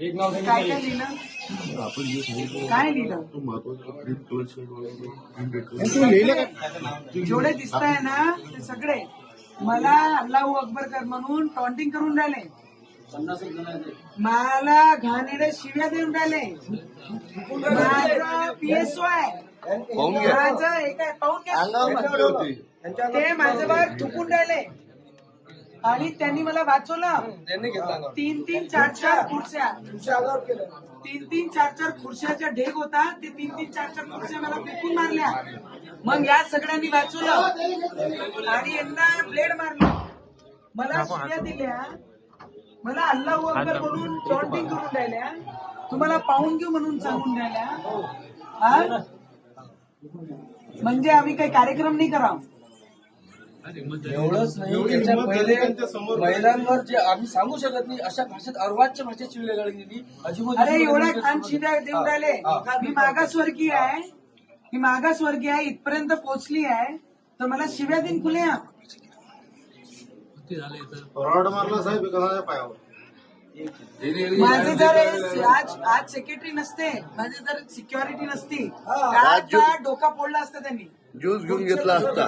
काय काय लिहिलं? आपण जे सांगितलं काय लिहिलं? तो महत्त्वाचा क्रीम कलर शर्ट वाला क्रीम रेड कलर जेवढे दिसत आहे ना ते सगळे. मला अल्लाहू अकबर कर म्हणून टॉन्टिंग करून राहिले. मला घाणेडे शिव्या देऊन राहिले. माझं पीएसओ आहे माझं हे काय पाहून घ्या. ते माझ्यावर थुकून राहिले. आणि त्यांनी मला वाचवलं. तीन तीन चार चार खुर्च्या. तीन तीन चार चार खुर्च्याचा ढेग होता. ते तीन तीन चार चार खुर्च्या मला फेकून मारल्या. मग या सगळ्यांनी वाचवलं. आणि यांना ब्लेड मारलं. मला शिव्या दिल्या. मला अल्लाह अकबर म्हणून टॉन्टिंग करून राहिल्या. तुम्हाला पाहून घेऊ म्हणून सांगून राहिल्या. हा? म्हणजे आम्ही काही कार्यक्रम नाही करावं. एवढंच नाही त्याच्या पहिले महिलांवर जे आम्ही सांगू शकत नाही अशा भाषेत अर्वाच्य भाषेत शिवलेगाळ गेली. अजिबात अरे एवढ्या खान शिव्या देऊन राहिले. मी मागासवर्गीय आहे. मी मागासवर्गीय आहे इथपर्यंत पोहोचली आहे. तर मला शिव्या दिन खुले रॉड मारला साहेब एखाद्या पायावर. माझे जर हे- आज आज सेक्रेटरी नसते माझे जर सिक्युरिटी नसती डोका फोडला असता त्यांनी. ज्यूस घेऊन घेतला असता.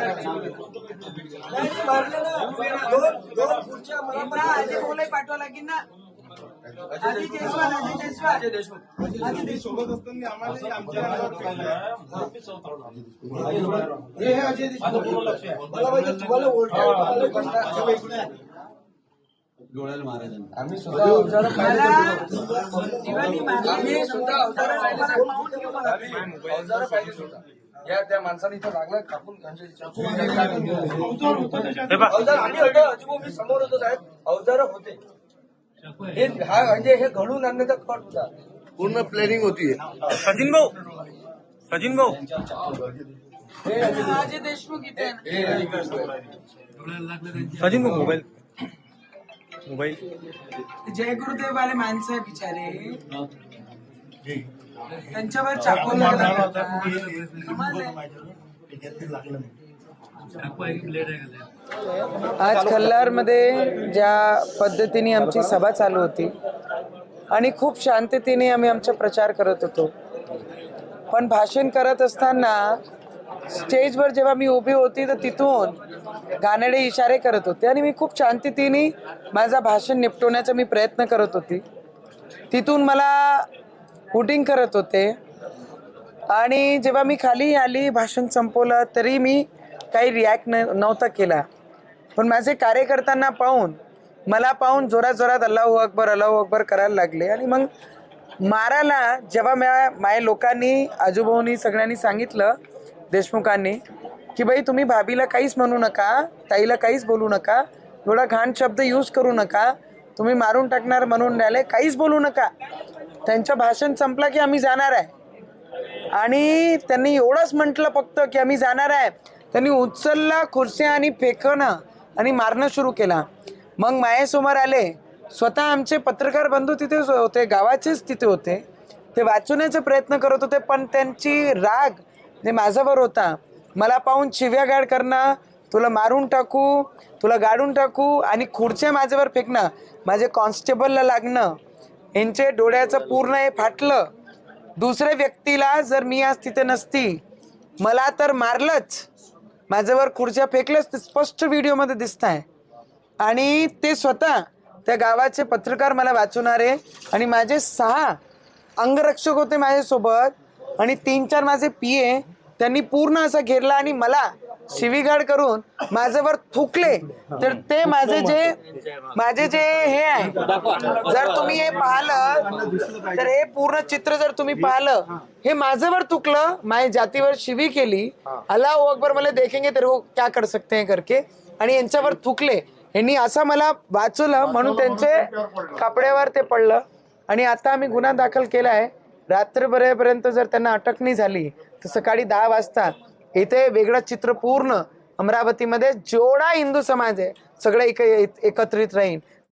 अजय पाठवा लागेल ना? देशमुख अजय देशमुख. हे. हे अजय देशमुख. मला माहिती आहे, आम्ही सुद्धा अवजारं. आम्ही सुद्धा अवजारं अवजारं सुद्धा. या त्या माणसाने इथं लागलं कापून. अवजार आम्ही होतो समोर होतो साहेब. अवजार होते. हे हा म्हणजे हे घडून आणण्याचा कट होता. पूर्ण प्लॅनिंग होती सचिन भाऊ. सचिन भाऊ. हे अजय देशमुख इथे. हे. सचिन भाऊ मोबाईल. मोबाईल? जय गुरुदेव वाले माणसं आहे बिचारे त्यांच्यावर चाकू लागला. आज खल्लारमध्ये ज्या पद्धतीने आमची सभा चालू होती आणि खूप शांततेने आम्ही आमचा प्रचार करत होतो. पण भाषण करत असताना स्टेजवर जेव्हा मी उभी होती तर तिथून गाणेडे इशारे करत होते आणि मी खूप शांततेने माझा भाषण निपटवण्याचा मी प्रयत्न करत होती. तिथून मला हुटिंग करत होते. आणि जेव्हा मी खाली आली भाषण संपवलं तरी मी काही रिॲक्ट न नव्हता केला. पण माझे कार्यकर्त्यांना पाहून मला पाहून जोरात जोरात अल्लाहू अकबर अल्लाहू अकबर करायला लागले. आणि मग मारायला जेव्हा म्या माझ्या लोकांनी आजूभाऊनी सगळ्यांनी सांगितलं देशमुखांनी की बाई तुम्ही भाभीला काहीच म्हणू नका ताईला काहीच बोलू नका एवढा घाण शब्द यूज करू नका तुम्ही मारून टाकणार म्हणून राहिले काहीच बोलू नका. त्यांचं भाषण संपलं की आम्ही जाणार आहे. आणि त्यांनी एवढंच म्हटलं फक्त की आम्ही जाणार आहे. त्यांनी उचलला खुर्च्या आणि फेकणं आणि मारणं सुरू केला. मग मायासमोर आले. स्वतः आमचे पत्रकार बंधू तिथे होते गावाचेच तिथे होते. ते वाचवण्याचा प्रयत्न करत होते पण त्यांची राग जे माझ्यावर होता. मला पाहून शिव्यागाड करणं तुला मारून टाकू तुला गाडून टाकू आणि खुर्च्या माझ्यावर फेकणं माझे कॉन्स्टेबलला लागणं यांचे डोळ्याचं पूर्ण हे फाटलं. दुसऱ्या व्यक्तीला जर मी आज तिथे नसती मला तर मारलंच. माझ्यावर खुर्च्या फेकल्याच ते स्पष्ट व्हिडिओमध्ये दिसत आहे आणि ते स्वतः त्या गावाचे पत्रकार मला वाचवणारे आणि माझे सहा अंगरक्षक होते माझ्यासोबत. आणि तीन चार माझे पिये त्यांनी पूर्ण असं घेरला आणि मला शिवीगाड करून माझ्यावर थुकले. तर ते माझे जे माझे जे हे आहे जर तुम्ही हे पाहिलं तर हे पूर्ण चित्र जर तुम्ही पाहिलं हे माझ्यावर थुकलं माझ्या जातीवर शिवी केली. अल्लाह हो अकबर मला देखेंगे तर वो क्या कर सकते हैं करके. आणि यांच्यावर थुकले. यांनी असं मला वाचवलं म्हणून त्यांचे कपड्यावर ते पडलं. आणि आता आम्ही गुन्हा दाखल केला आहे. रात्रभरेपर्यंत जर त्यांना अटक नाही झाली तर सकाळी दहा वाजता इथे वेगळं चित्र पूर्ण अमरावतीमध्ये जेवढा हिंदू समाज आहे सगळे एक एकत्रित राहील